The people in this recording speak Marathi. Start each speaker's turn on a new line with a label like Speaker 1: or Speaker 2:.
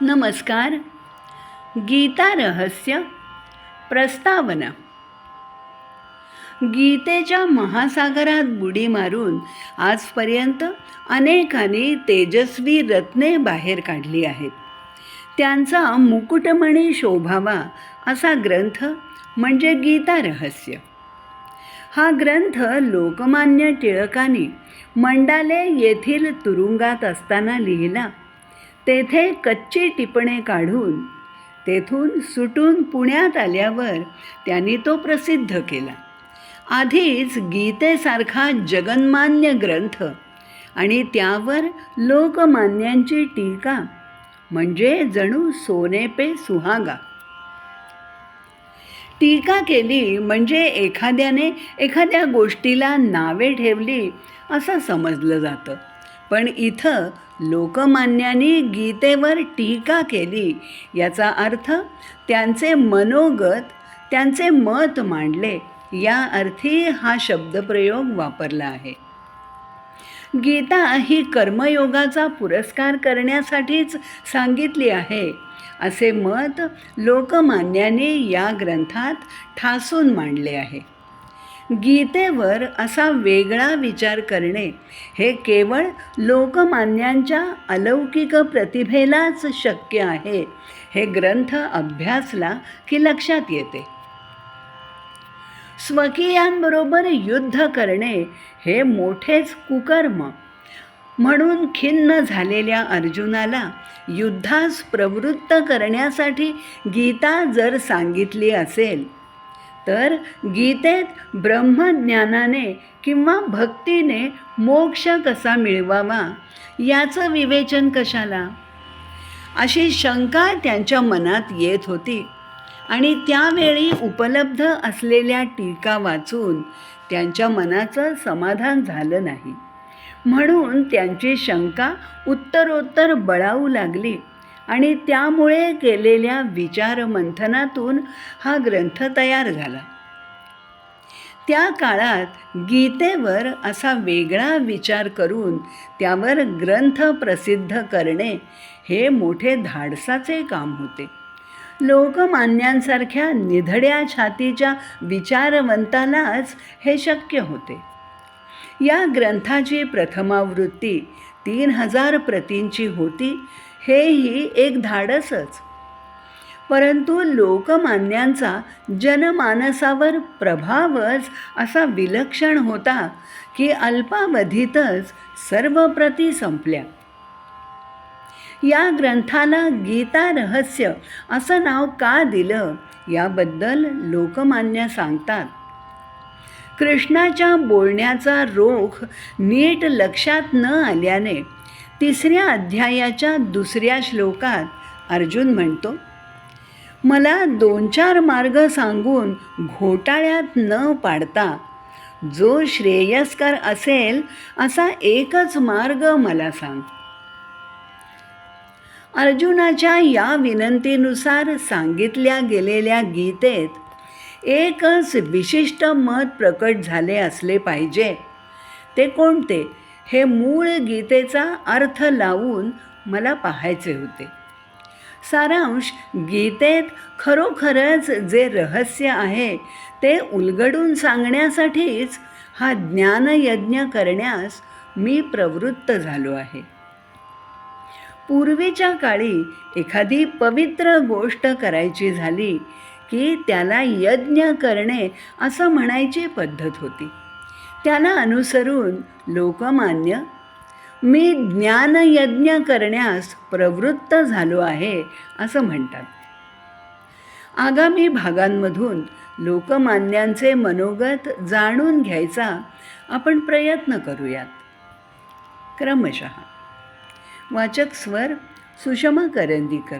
Speaker 1: नमस्कार. गीता रहस्य प्रस्तावना. गीतेच्या महासागरात बुडी मारून आजपर्यंत अनेकांनी तेजस्वी रत्ने बाहेर काढली आहेत. त्यांचा मुकुटमणी शोभावा असा ग्रंथ म्हणजे गीता रहस्य हा ग्रंथ लोकमान्य टिळकांनी मंडाले येथील तुरुंगात असताना लिहिला. तेथे कच्ची टिपणे काढून तेथून सुटून पुण्यात आल्यावर त्यांनी तो प्रसिद्ध केला. आधीच गीतेसारखा जगन्मान्य ग्रंथ आणि त्यावर लोकमान्यांची टीका म्हणजे जणू सोने पे सुहागा. टीका केली म्हणजे एखाद्याने एखाद्या गोष्टीला नावे ठेवली असं समजलं जातं. पण इथं लोकमान्यांनी गीतेवर टीका केली. याचा अर्थ त्यांचे मनोगत त्यांचे मत मांडले. या अर्थी हा शब्दप्रयोग वापरला आहे. गीता ही कर्मयोगाचा पुरस्कार करण्यासाठीच सांगितली आहे. असे मत लोकमान्याने या ग्रंथात ठासून मांडले आहे. गीतेवर असा वेगळा विचार करणे हे केवळ लोकमान्यांच्या अलौकिक प्रतिभेलाच शक्य आहे. हे ग्रंथ अभ्यासला की लक्षात येते? स्वकीयांबरोबर युद्ध करणे हे मोठेच कुकर्म. म्हणून खिन्न झालेल्या अर्जुनाला युद्धास प्रवृत्त करण्यासाठी गीता जर सांगितली असेल तर गीतेत ब्रह्मज्ञानाने किंवा भक्तीने मोक्ष कसा मिळवावा? याचं विवेचन कशाला? अशी शंका त्यांच्या मनात येत होती. आणि त्यावेळी उपलब्ध असलेल्या टीका वाचून त्यांच्या मनाचं समाधान झालं नाही. म्हणून त्यांची शंका उत्तरोत्तर बळावू लागली. आणि त्यामुळे केलेल्या विचारमंथनातून हा ग्रंथ तयार झाला. त्या काळात गीतेवर असा वेगळा विचार करून त्यावर ग्रंथ प्रसिद्ध करणे हे मोठे धाडसाचे काम होते. लोकमान्यांसारख्या निधड्या छातीच्या विचारवंतालाच हे शक्य होते. या ग्रंथाची प्रथमावृत्ती तीन हजार प्रतींची होती हेही एक धाडसच. परंतु लोकमान्यांचा जनमानसावर प्रभावच असा विलक्षण होता की अल्पावधीतच सर्व प्रती संपल्या. या ग्रंथाला गीता रहस्य असं नाव का दिलं याबद्दल लोकमान्य सांगतात. कृष्णाच्या बोलण्याचा रोख नीट लक्षात न आल्याने तिसऱ्या अध्यायाच्या दुसऱ्या श्लोकात अर्जुन म्हणतो मला दोन चार मार्ग सांगून घोटाळ्यात न पाडता जो श्रेयस्कर असेल असा एकच मार्ग मला सांग. अर्जुनाच्या या विनंतीनुसार सांगितल्या गेलेल्या गीतेत एकच विशिष्ट मत प्रकट झाले असले पाहिजे. ते कोणते? हे मूळ गीतेचा अर्थ लावून मला पाहायचे होते. सारांश गीतेत खरोखरच जे रहस्य आहे ते उलगडून सांगण्यासाठीच हा ज्ञानयज्ञ करण्यास मी प्रवृत्त झालो आहे. पूर्वीच्या काळी एखादी पवित्र गोष्ट करायची झाली की त्याला यज्ञ करणे असं म्हणायची पद्धत होती. त्याला अनुसरून लोकमान्य मी ज्ञानयज्ञ करण्यास प्रवृत्त झालो आहे असं म्हणतात. आगामी भागांमधून लोकमान्यांचे मनोगत जाणून घ्यायचा आपण प्रयत्न करूयात. क्रमशः. वाचक स्वर सुषमा करंदीकर.